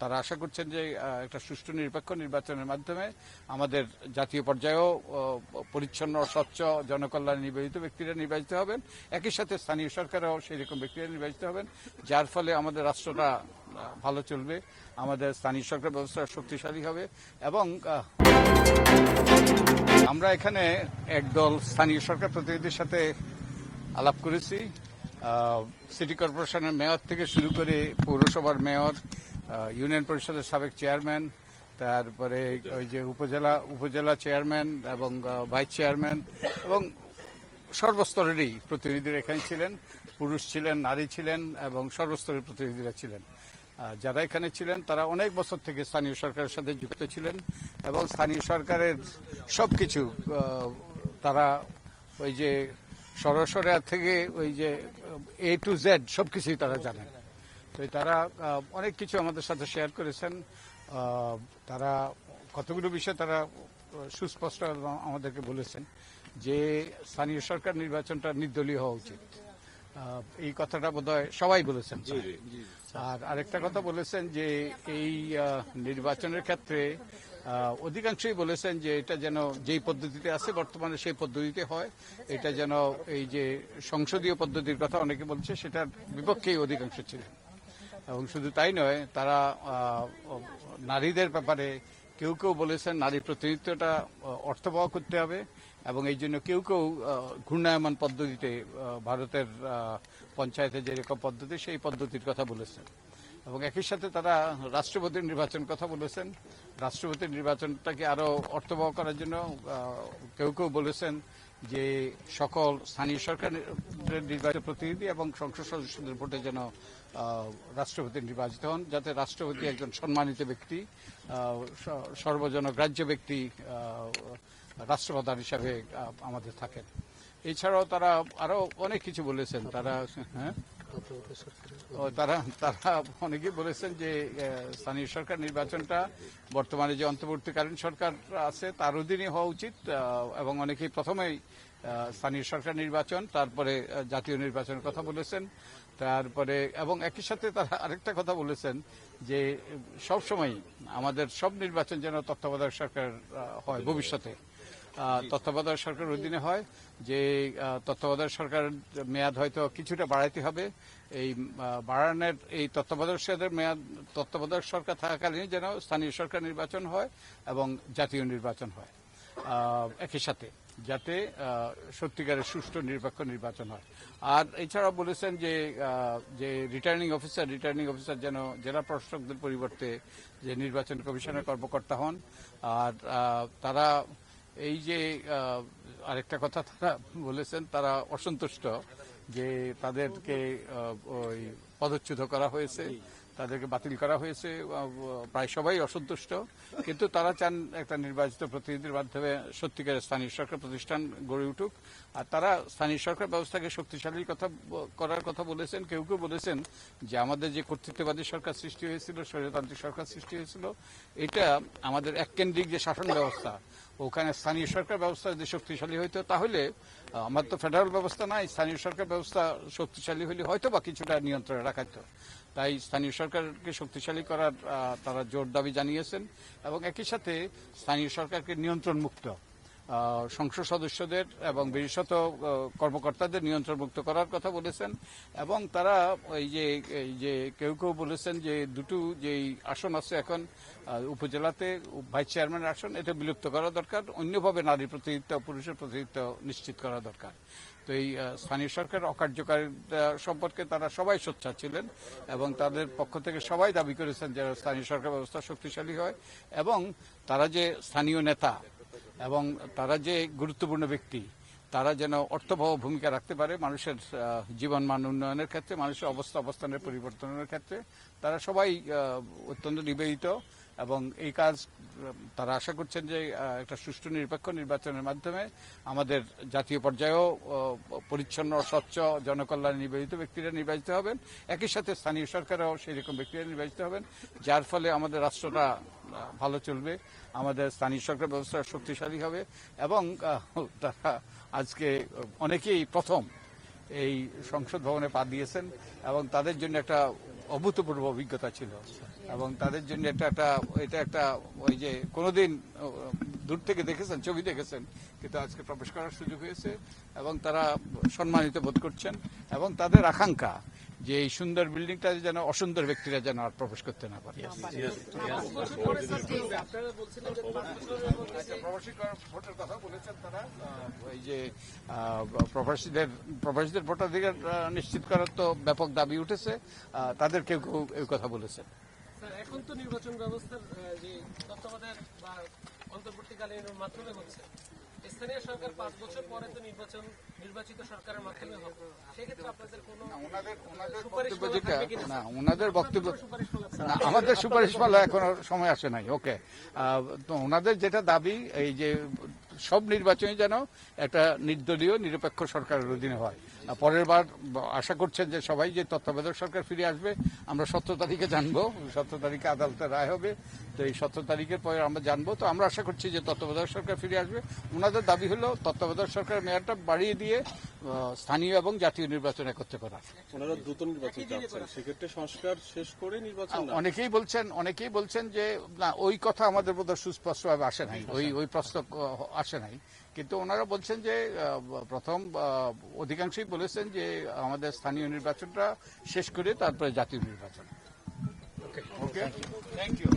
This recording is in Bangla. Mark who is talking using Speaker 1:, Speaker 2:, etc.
Speaker 1: তারা আশা করছেন যে একটা সুষ্ঠু নিরপেক্ষ নির্বাচনের মাধ্যমে আমাদের জাতীয় পর্যায়েও পরিচ্ছন্ন, স্বচ্ছ, জনকল্যাণ নিবেদিত ব্যক্তিরা নির্বাচিত হবেন। একই সাথে স্থানীয় সরকারও সেই রকম ব্যক্তিরা নির্বাচিত হবেন, যার ফলে আমাদের রাষ্ট্রটা ভালো চলবে, আমাদের স্থানীয় সরকার ব্যবস্থা শক্তিশালী হবে এবং আমরা এখানে একদল স্থানীয় সরকার প্রতিনিধির সাথে আলাপ করেছি। সিটি কর্পোরেশনের মেয়র থেকে শুরু করে পৌরসভার মেয়র ইউনিয়ন পরিষদের সাবেক চেয়ারম্যান তারপরে ওই যে উপজেলা উপজেলা চেয়ারম্যান এবং ভাইস চেয়ারম্যান এবং সর্বস্তরেরই প্রতিনিধিরা এখানে ছিলেন পুরুষ ছিলেন নারী ছিলেন এবং সর্বস্তরের প্রতিনিধিরা ছিলেন। যারা এখানে ছিলেন তারা অনেক বছর থেকে স্থানীয় সরকারের সাথে যুক্ত ছিলেন এবং স্থানীয় সরকারের সবকিছু আহ, তারা ওই যে সরাসরি থেকে ওই যে এ টু জেড সবকিছুই তারা জানেন। তো তারা অনেক কিছু আমাদের সাথে শেয়ার করেছেন। তারা কতগুলো বিষয় তারা সুস্পষ্ট আমাদেরকে বলেছেন যে স্থানীয় সরকার নির্বাচনটা নির্দলীয় হওয়া উচিত। এই কথাটা বোধহয় সবাই বলেছেন আর আরেকটা কথা বলেছেন যে এই নির্বাচনের ক্ষেত্রে অধিকাংশই বলেছেন যে এটা যেন যেই পদ্ধতিতে আছে বর্তমানে সেই পদ্ধতিতে হয়। এটা যেন এই যে সংসদীয় পদ্ধতির কথা অনেকে বলছে সেটার বিপক্ষেই অধিকাংশ ছিলেন। এবং শুধু তাই নয়, তারা নারীদের ব্যাপারে কেউ কেউ বলেছেন নারী প্রতিনিধিত্বটা অর্থবহ করতে হবে এবং এই জন্য কেউ কেউ ঘূর্ণায়মান পদ্ধতিতে ভারতের পঞ্চায়েতে যেরকম পদ্ধতি, সেই পদ্ধতির কথা বলেছেন। এবং একই সাথে তারা রাষ্ট্রপতির নির্বাচন কথা বলেছেন। রাষ্ট্রপতির নির্বাচনটাকে আরও অর্থবহ করার জন্য কেউ কেউ বলেছেন যে সকল স্থানীয় সরকারের নির্বাচিত প্রতিনিধি এবং সংসদ সদস্যদের ভোটে যেন রাষ্ট্রপতি নির্বাচিত হন, যাতে রাষ্ট্রপতি একজন সম্মানিত ব্যক্তি সর্বজনগ্রাহ্য ব্যক্তি রাষ্ট্রপ্রধান হিসাবে আমাদের থাকেন। এছাড়াও তারা আরও অনেক কিছু বলেছেন। তারা হ্যাঁ? তারা তারা অনেকেই বলেছেন যে স্থানীয় সরকার নির্বাচনটা বর্তমানে যে অন্তর্বর্তীকালীন সরকার আছে তার অধীনে হওয়া উচিত এবং অনেকেই প্রথমেই স্থানীয় সরকার নির্বাচন, তারপরে জাতীয় নির্বাচনের কথা বলেছেন, তারপরে, এবং একই সাথে তারা আরেকটা কথা বলেছেন যে সব সময় আমাদের সব নির্বাচন যেন তত্ত্বাবধায়ক সরকার হয় ভবিষ্যতে। তত্ত্বাবধায়ক সরকারের অধীনে হয় যে তত্ত্বাবধায়ক সরকারের মেয়াদ হয়তো কিছুটা বাড়াইতে হবে। এই বাড়ানোর এই তত্ত্বাবধায়ক সরকারের মেয়াদ, তত্ত্বাবধায়ক সরকার থাকাকালীন যেন স্থানীয় সরকার নির্বাচন হয় এবং জাতীয় নির্বাচন হয় একই সাথে যাতে সত্যিকারের সুষ্ঠু নিরপেক্ষ নির্বাচন হয়। আর এছাড়াও বলেছেন যে যে রিটার্নিং অফিসার রিটার্নিং অফিসার যেন জেলা প্রশাসকদের পরিবর্তে যে নির্বাচন কমিশনের কর্মকর্তা হন, আর তারা এই যে আরেকটা কথা তারা বলেছেন, তারা অসন্তুষ্ট যে তাদেরকে ওই পদচ্যুত করা হয়েছে, তাদেরকে বাতিল করা হয়েছে প্রায় সবাই অসন্তুষ্ট। কিন্তু তারা চান একটা নির্বাচিত প্রতিনিধির মাধ্যমে সত্যিকারের স্থানীয় সরকার প্রতিষ্ঠান গড়ে উঠুক। আর তারা স্থানীয় সরকার ব্যবস্থাকে শক্তিশালী কথা করার কথা বলেছেন। কেউ কেউ বলেছেন যে আমাদের যে কর্তৃত্ববাদী সরকার সৃষ্টি হয়েছিল, স্বৈরতান্ত্রিক সরকার সৃষ্টি হয়েছিল, এটা আমাদের এককেন্দ্রিক যে শাসন ব্যবস্থা ওখানে স্থানীয় সরকার ব্যবস্থা যদি শক্তিশালী হইতো, তাহলে আমার তো ফেডারেল ব্যবস্থা নাই, স্থানীয় সরকার ব্যবস্থা শক্তিশালী হলে হয়তো বা কিছুটা নিয়ন্ত্রণে রাখাতো তাই স্থানীয় সরকারকে শক্তিশালী করার তারা জোর দাবি জানিয়েছেন এবং একই সাথে স্থানীয় সরকারকে নিয়ন্ত্রণ মুক্ত সংসদ সদস্যদের এবং বিশেষত কর্মকর্তাদের নিয়ন্ত্রণ মুক্ত করার কথা বলেছেন এবং তারা এই যে এই যে কেউ কেউ বলেছেন যে দুটো যেই আসন আছে এখন উপজেলাতে ভাইস চেয়ারম্যানের আসন, এটা বিলুপ্ত করা দরকার। অন্যভাবে নারী প্রতিনিধিত্ব, পুরুষের প্রতিনিধিত্ব নিশ্চিত করা দরকার। তো এই স্থানীয় সরকার অকার্যকারিতা সম্পর্কে তারা সবাই সোচ্চার ছিলেন এবং তাদের পক্ষ থেকে সবাই দাবি করেছেন যে স্থানীয় সরকার ব্যবস্থা শক্তিশালী হয় এবং তারা যে স্থানীয় নেতা এবং তারা যে গুরুত্বপূর্ণ ব্যক্তি, তারা যেন অর্থবহ ভূমিকা রাখতে পারে মানুষের জীবন মান উন্নয়নের ক্ষেত্রে, মানুষের অবস্থা অবস্থানের পরিবর্তনের ক্ষেত্রে, তারা সবাই অত্যন্ত নিবেদিত এবং এই কাজ, তারা আশা করছেন যে একটা সুষ্ঠু নিরপেক্ষ নির্বাচনের মাধ্যমে আমাদের জাতীয় পর্যায়েও পরিচ্ছন্ন, স্বচ্ছ, জনকল্যাণ নিবেদিত ব্যক্তিরা নির্বাচিত হবেন। একই সাথে স্থানীয় সরকারও সেই রকম ব্যক্তিরা নির্বাচিত হবেন, যার ফলে আমাদের রাষ্ট্রটা ভালো চলবে। আমাদের স্থানীয় সরকার ব্যবস্থা শক্তিশালী হবে এবং তারা আজকে অনেকেই প্রথম এই সংসদ ভবনে পা দিয়েছেন এবং তাদের জন্য একটা অভূতপূর্ব অভিজ্ঞতা ছিল। এবং তাদের জন্য এটা একটা এটা একটা ওই যে কোনোদিন দূর থেকে দেখেছেন, ছবি দেখেছেন, কিন্তু আজকে প্রবেশ করার সুযোগ হয়েছে এবং তারা সম্মানিত বোধ করছেন এবং তাদের আকাঙ্ক্ষা যে এই সুন্দর বিল্ডিংটা যেন অসুন্দর ব্যক্তিরা যেন আর প্রবেশ করতে না পারে। আচ্ছা, যে আহ, প্রবাসীদের প্রবাসীদের ভোটাধিকার নিশ্চিত করার তো ব্যাপক দাবি উঠেছে। তাদের কেউ কেউ এই কথা বলেছেন।
Speaker 2: এখন তো নির্বাচন ব্যবস্থার যে তত্ত্বাবধায়ক বা অন্তর্বর্তীকালীন মাধ্যমে হচ্ছে। স্থানীয় সরকার পাঁচ বছর পরে তো নির্বাচন নির্বাচিত সরকারের মাধ্যমে হবে। সেক্ষেত্রে আপনাদের কোনো
Speaker 1: না ওনাদের বক্তব্য না আমাদের সুপারিশ মালা এখন সময় আসে নাই ওকে। তো ওনাদের যেটা দাবি এই যে সব নির্বাচনই যেন একটা নির্দলীয় নিরপেক্ষ সরকারের অধীনে হয়। পরের বার আশা করছেন যে সবাই যে তত্ত্বাবধায়ক সরকার ফিরে আসবে আমরা সতেরো তারিখে জানব সতেরো তারিখে আদালতের রায় হবে তো এই সতেরো তারিখের পরে আমরা জানব। তো আমরা আশা করছি যে তত্ত্বাবধায়ক সরকার ফিরে আসবে। ওনাদের দাবি হলো তত্ত্বাবধায়ক সরকার মেয়াদটা বাড়িয়ে দিয়ে স্থানীয় এবং জাতীয় নির্বাচন একত্রে করা
Speaker 3: ওনারা দ্রুত নির্বাচন সেক্ষেত্রে সংস্কার শেষ করে নির্বাচন
Speaker 1: অনেকেই বলছেন অনেকেই বলছেন যে না ওই কথা আমাদের বোধহয় সুস্পষ্টভাবে আসে নাই। ওই ওই প্রশ্ন আসে নাই। কিন্তু ওনারা বলছেন যে প্রথম অধিকাংশই বলেছেন যে আমাদের স্থানীয় নির্বাচনটা শেষ করে তারপরে জাতীয় নির্বাচন। Okay thank you